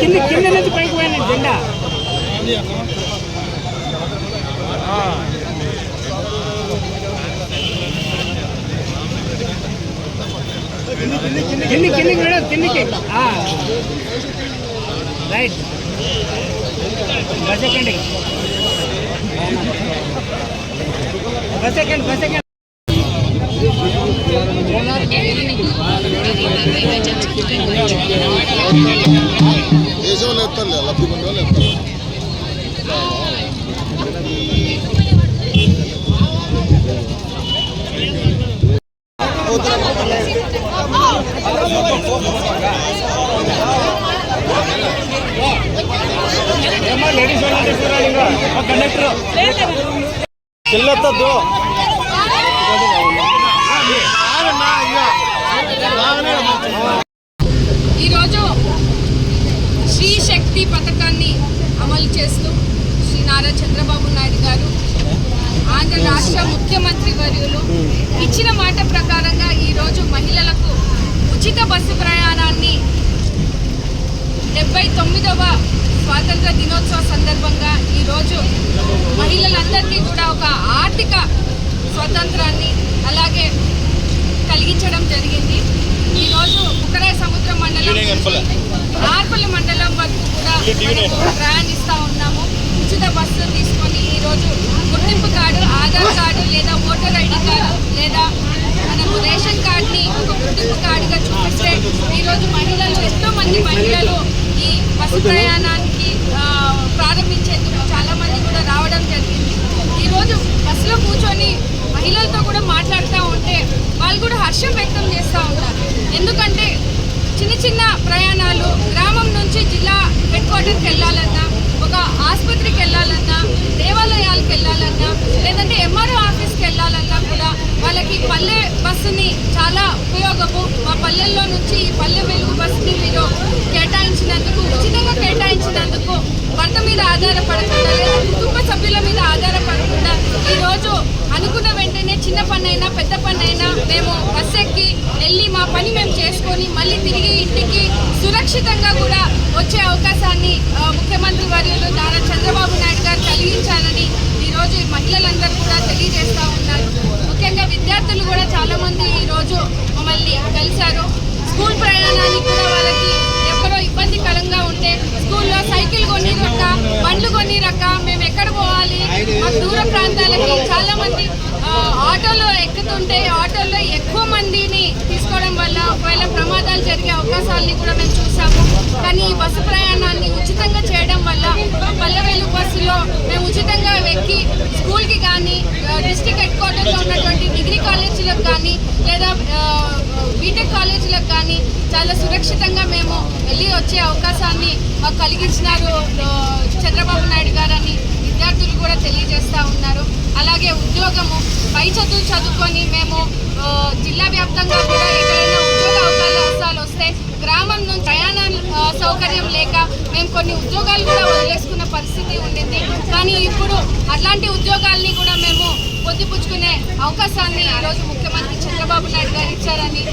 కింద కింద నుంచి పైకి పోయిన జెండా కింది కిందికి మేడం కిందికి రైట్ బస్ ఎక్కండి బస్ ఎక్కండి బస్ ఎక్కండి ದೇಶವಲ್ಲ ಇರ್ತಲ್ಲ ಲಬ್ಬಿ ಬಂದವಲ್ಲ ಇರ್ತಲ್ಲ పథకాన్ని అమలు చేస్తూ శ్రీ నారా చంద్రబాబు నాయుడు గారు ఆంధ్ర రాష్ట్ర ముఖ్యమంత్రి వర్యులు ఇచ్చిన మాట ప్రకారంగా ఈరోజు మహిళలకు ఉచిత బస్సు ప్రయాణాన్ని డెబ్బై తొమ్మిదవ స్వాతంత్ర దినోత్సవ సందర్భంగా ఈరోజు మహిళలందరికీ కూడా ఒక ఆర్థిక స్వతంత్రాన్ని అలాగే కలిగించడం జరిగింది. ఈరోజు ఉత్తరాయ సముద్ర మండలం నుంచి ఆర్పల్లి మండలం ప్రయాణిస్తూ ఉన్నాము. ఉచిత బస్సు తీసుకొని ఈరోజు గుర్తింపు కార్డు ఆధార్ కార్డు లేదా ఓటర్ ఐడి కార్డు లేదా మనము రేషన్ కార్డుని ఒక గుర్తింపు కార్డుగా చూపిస్తే ఈరోజు మహిళలు ఎంతో మంది మహిళలు ఈ బస్సు ప్రయాణానికి ప్రారంభించేందుకు చాలా మంది కూడా రావడం జరిగింది. ఈరోజు బస్సులో కూర్చొని మహిళలతో కూడా మాట్లాడుతూ ఉంటే వాళ్ళు కూడా హర్షం వ్యక్తం చేస్తూ ఉంటారు ఎందుకంటే చిన్న చిన్న ప్రయాణాలు అయినా పెద్ద పని అయినా మేము బస్ ఎక్కి వెళ్ళి మా పని మేము చేసుకొని మళ్ళీ తిరిగి ఇంటికి సురక్షితంగా కూడా వచ్చే అవకాశాన్ని ముఖ్యమంత్రి వర్యులు నారా చంద్రబాబు నాయుడు గారు కలిగించాలని ఈరోజు మహిళలందరూ కూడా తెలియజేస్తూ ఉన్నారు. ముఖ్యంగా విద్యార్థులు కూడా చాలామంది ఈరోజు మమ్మల్ని కలిశారు. స్కూల్ ప్రయాణానికి కూడా వాళ్ళకి ఎక్కడో ఇబ్బందికరంగా ఉంటే స్కూల్లో సైకిల్ కొని రక్క బండ్లు కొని రక్క మేము ఎక్కడ పోవాలి? మా దూర ప్రాంతాలకి చాలామంది ఆటోలో ఎక్కుతుంటే ఆటోలో ఎక్కువ మందిని తీసుకోవడం వల్ల ఒకవేళ ప్రమాదాలు జరిగే అవకాశాలని కూడా మేము చూసాము కానీ ఈ బస్సు ప్రయాణాన్ని ఉచితంగా చేయడం వల్ల పల్లెవేలు బస్సులో మేము ఉచితంగా ఎక్కి స్కూల్కి కానీ డిస్టిక్ హెడ్ క్వార్టర్లో ఉన్నటువంటి డిగ్రీ కాలేజీలకు కానీ లేదా బీటెక్ కాలేజీలకు కానీ చాలా సురక్షితంగా మేము వెళ్ళి వచ్చే అవకాశాన్ని మాకు కలిగించినారు చంద్రబాబు నాయుడు గారని విద్యార్థులు కూడా తెలియ అలాగే ఉద్యోగము పై చదువులు చదువుకొని మేము జిల్లా వ్యాప్తంగా కూడా ఎక్కడైనా ఉద్యోగ అవకాశాలు వస్తే గ్రామం నుంచి ప్రయాణ సౌకర్యం లేక మేము కొన్ని ఉద్యోగాలు కూడా వదిలేసుకున్న పరిస్థితి ఉండింది. కానీ ఇప్పుడు అట్లాంటి ఉద్యోగాల్ని కూడా మేము పొందిపుచ్చుకునే అవకాశాన్ని ఈరోజు ముఖ్యమంత్రి చంద్రబాబు నాయుడు గారు ఇచ్చారని